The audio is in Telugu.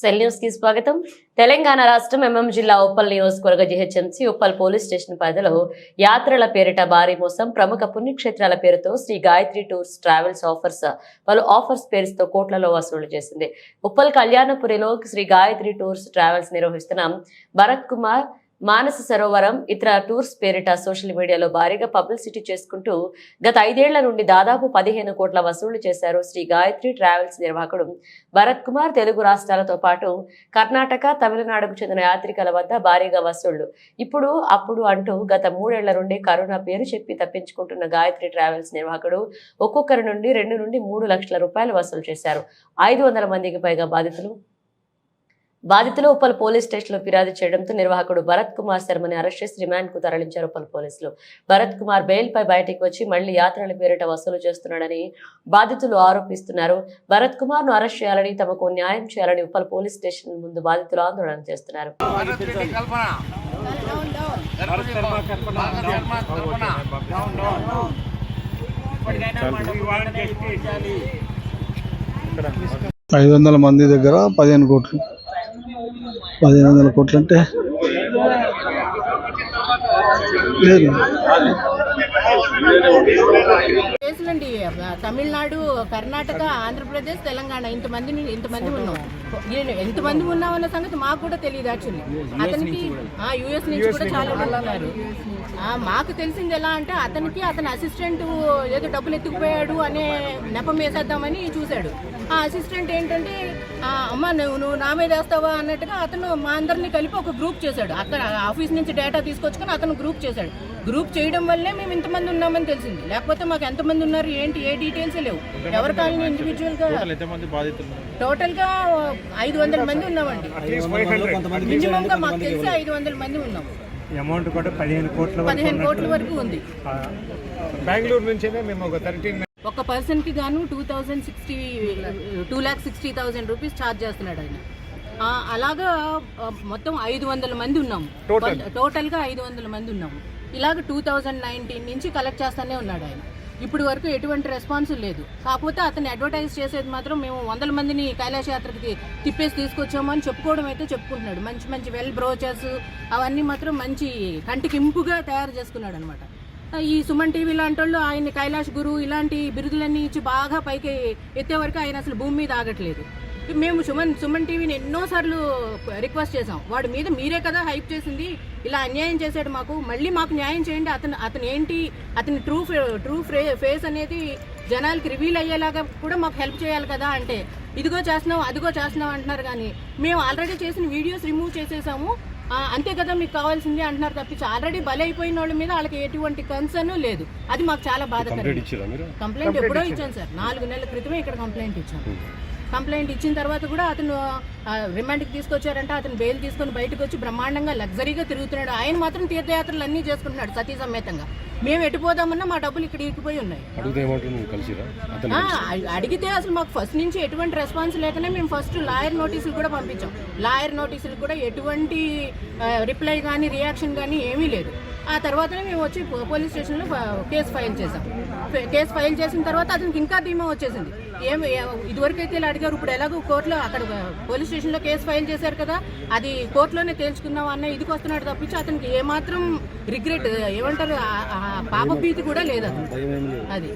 సెల్ న్యూస్కి స్వాగతం. తెలంగాణ రాష్ట్రం ఎంఎం జిల్లా ఉప్పల్ నియోజకవర్గ జిహెచ్ఎంసీ ఉప్పల్ పోలీస్ స్టేషన్ పరిధిలో యాత్రల పేరిట భారీ మోసం ప్రముఖ పుణ్యక్షేత్రాల పేరుతో Shri Gayatri tours travels offers పలు ఆఫర్స్ పేరుతో కోట్లలో వసూలు చేసింది. ఉప్పల్ కళ్యాణపురిలో శ్రీ గాయత్రి టూర్స్ ట్రావెల్స్ నిర్వహిస్తున్న భరత్ కుమార్ మానస సరోవరం ఇతర టూర్స్ పేరిట సోషల్ మీడియాలో భారీగా పబ్లిసిటీ చేసుకుంటూ గత ఐదేళ్ళ నుండి దాదాపు పదిహేను కోట్ల వసూళ్ళు చేశారు శ్రీ గాయత్రి ట్రావెల్స్ నిర్వాహకుడు భరత్ కుమార్ తెలుగు రాష్ట్రాలతో పాటు కర్ణాటక తమిళనాడుకు చెందిన యాత్రికల వద్ద భారీగా వసూళ్ళు. ఇప్పుడు అప్పుడు అంటూ గత మూడేళ్ళ నుండి కరోనా పేరు చెప్పి తప్పించుకుంటున్న గాయత్రి ట్రావెల్స్ నిర్వాహకుడు ఒక్కొక్కరి నుండి రెండు నుండి మూడు లక్షల రూపాయలు వసూలు చేశారు. ఐదు వందల మందికి పైగా బాధితులు బాధితులు ఉప్పల్ పోలీస్ స్టేషన్లో ఫిర్యాదు చేయడంతో నిర్వాహకుడు భరత్ కుమార్ శర్మని అరెస్ట్ చేసి రిమాండ్కు తరలించారు ఉప్పల్ పోలీసులు. భరత్ కుమార్ బెయిల్ పై బయటికి వచ్చి మళ్ళీ యాత్రల పేరిట వసూలు చేస్తున్నాడని బాధితులు ఆరోపిస్తున్నారు. భరత్ కుమార్ను అరెస్ట్ చేయాలని తమకు న్యాయం చేయాలని ఉప్పల్ పోలీస్ స్టేషన్ ముందు బాధితులు ఆందోళన చేస్తున్నారు. ఐదు వందల మంది దగ్గర పదిహేను కోట్లు. పదిహేను వందల కోట్లు అంటే లేదు. కేసులండి తమిళనాడు కర్ణాటక ఆంధ్రప్రదేశ్ తెలంగాణ ఇంతమంది ఇంతమంది ఉన్నాం. ఈయన ఎంతమంది ఉన్నామన్న సంగతి మాకు కూడా తెలియదు యాక్చువల్లీ అతనికి యుఎస్ నుంచి కూడా చాలా మంది ఉన్నారు. మాకు తెలిసింది ఎలా అంటే అతనికి అతని అసిస్టెంట్ ఏదో డబ్బులు ఎత్తుకుపోయాడు అనే నెపం వేసేద్దామని చూశాడు. ఆ అసిస్టెంట్ ఏంటంటే "ఆ, అమ్మ నువ్వు నువ్వు నా మీద వేస్తావా అన్నట్టుగా అతను మా అందరిని కలిపి ఒక గ్రూప్ చేశాడు. అక్కడ ఆఫీస్ నుంచి డేటా తీసుకొచ్చుకొని అతను గ్రూప్ చేశాడు. గ్రూప్ చేయడం వల్లే మేము ఇంతమంది ఉన్నామని తెలిసింది. లేకపోతే మాకు ఎంతమంది ఉన్నారు ఏంటి ఏ డీటెయిల్స్ లేవు. ఎవరి కాలనీ ఇండివిజువల్గా టోటల్గా ఐదు వందల మంది ఉన్నామండి. మినిమం గా మాకు తెలిసి ఐదు వందల మంది ఉన్నాం. అమౌంట్ కూడా పదిహేను కోట్ల వరకు పదిహేను కోట్ల వరకు ఉంది. ఆ, బెంగళూరు నుంచే మేము ఒక థర్టీన్ ఒక పర్సన్కి గాను two thousand sixty two lakh sixty thousand rupees charge చేస్తున్నాడు ఆయన. ఆ, అలాగా మొత్తం ఐదు వందల మంది ఉన్నాము టోటల్గా ఐదు వందల మంది ఉన్నాము ఇలాగ టూ థౌజండ్ నైన్టీన్ నుంచి కలెక్ట్ చేస్తానే ఉన్నాడు ఆయన. ఇప్పుడు వరకు ఎటువంటి రెస్పాన్స్ లేదు. కాకపోతే అతను అడ్వర్టైజ్ చేసేది మాత్రం మేము వందల మందిని కైలాస యాత్రకి తిప్పేసి తీసుకొచ్చాము అని చెప్పుకోవడం అయితే చెప్పుకుంటున్నాడు. మంచి మంచి వెల్ బ్రోచర్స్ అవన్నీ మాత్రం మంచి కంటికి ఇంపుగా తయారు చేసుకున్నాడు అనమాట ఈ సుమన్ టీవీ లాంటి వాళ్ళు ఆయన కైలాష్ గురు ఇలాంటి బిరుదులన్నీ ఇచ్చి బాగా పైకి ఎత్తే వరకు ఆయన అసలు భూమి మీద ఆగట్లేదు. మేము సుమన్ సుమన్ టీవీని ఎన్నోసార్లు రిక్వెస్ట్ చేసాం వాడి మీద మీరే కదా హైప్ చేసింది. ఇలా అన్యాయం చేశాడు మాకు. మళ్ళీ మాకు న్యాయం చేయండి. అతను అతను ఏంటి అతని ట్రూ ట్రూ ఫేస్ అనేది జనాలకి రివీల్ అయ్యేలాగా కూడా మాకు హెల్ప్ చేయాలి కదా అంటే ఇదిగో చేస్తున్నాం అదిగో చేస్తున్నాం అంటున్నారు కానీ మేము ఆల్రెడీ చేసిన వీడియోస్ రిమూవ్ చేసేసాము. అంతే కదా మీకు కావాల్సింది అంటున్నారు తప్పించి ఆల్రెడీ బలైపోయిన వాళ్ళ మీద వాళ్ళకి ఎటువంటి కన్సర్న్ లేదు. అది మాకు చాలా బాధకరం. కంప్లైంట్ ఎప్పుడో ఇచ్చాను సార్. నాలుగు నెలల క్రితమే ఇక్కడ కంప్లైంట్ ఇచ్చాను కంప్లైంట్ ఇచ్చిన తర్వాత కూడా అతను రిమాండ్కి తీసుకొచ్చారంటే. అతను బెయిల్ తీసుకొని బయటకు వచ్చి బ్రహ్మాండంగా లగ్జరీగా తిరుగుతున్నాడు. ఆయన మాత్రం తీర్థయాత్రలు అన్నీ చేసుకుంటున్నాడు సతీ సమేతంగా. మేము ఎటుపోదామన్నా మా డబ్బులు ఇక్కడ ఇరికిపోయి ఉన్నాయి. అడిగితే అసలు మాకు ఫస్ట్ నుంచి ఎటువంటి రెస్పాన్స్ లేకనే మేము ఫస్ట్ లాయర్ నోటీసులు కూడా పంపించాం. లాయర్ నోటీసులు కూడా ఎటువంటి రిప్లై కానీ రియాక్షన్ కానీ ఏమీ లేదు. ఆ తర్వాతనే మేము వచ్చి పోలీస్ స్టేషన్లో కేసు ఫైల్ చేసాం కేసు ఫైల్ చేసిన తర్వాత అతనికి ఇంకా ధీమా వచ్చేసింది. ఏం ఏ- ఇదివరకు అయితే ఇలా అడిగారు ఇప్పుడు ఎలాగో కోర్టులో అక్కడ పోలీస్ స్టేషన్లో కేసు ఫైల్ చేశారు కదా అది కోర్టులోనే తేల్చుకుందాం అన్న ఇదికి వస్తున్నాడు తప్పించి అతనికి ఏమాత్రం రిగ్రెట్ ఏమంటారు పాప భీతి కూడా లేదు. అది.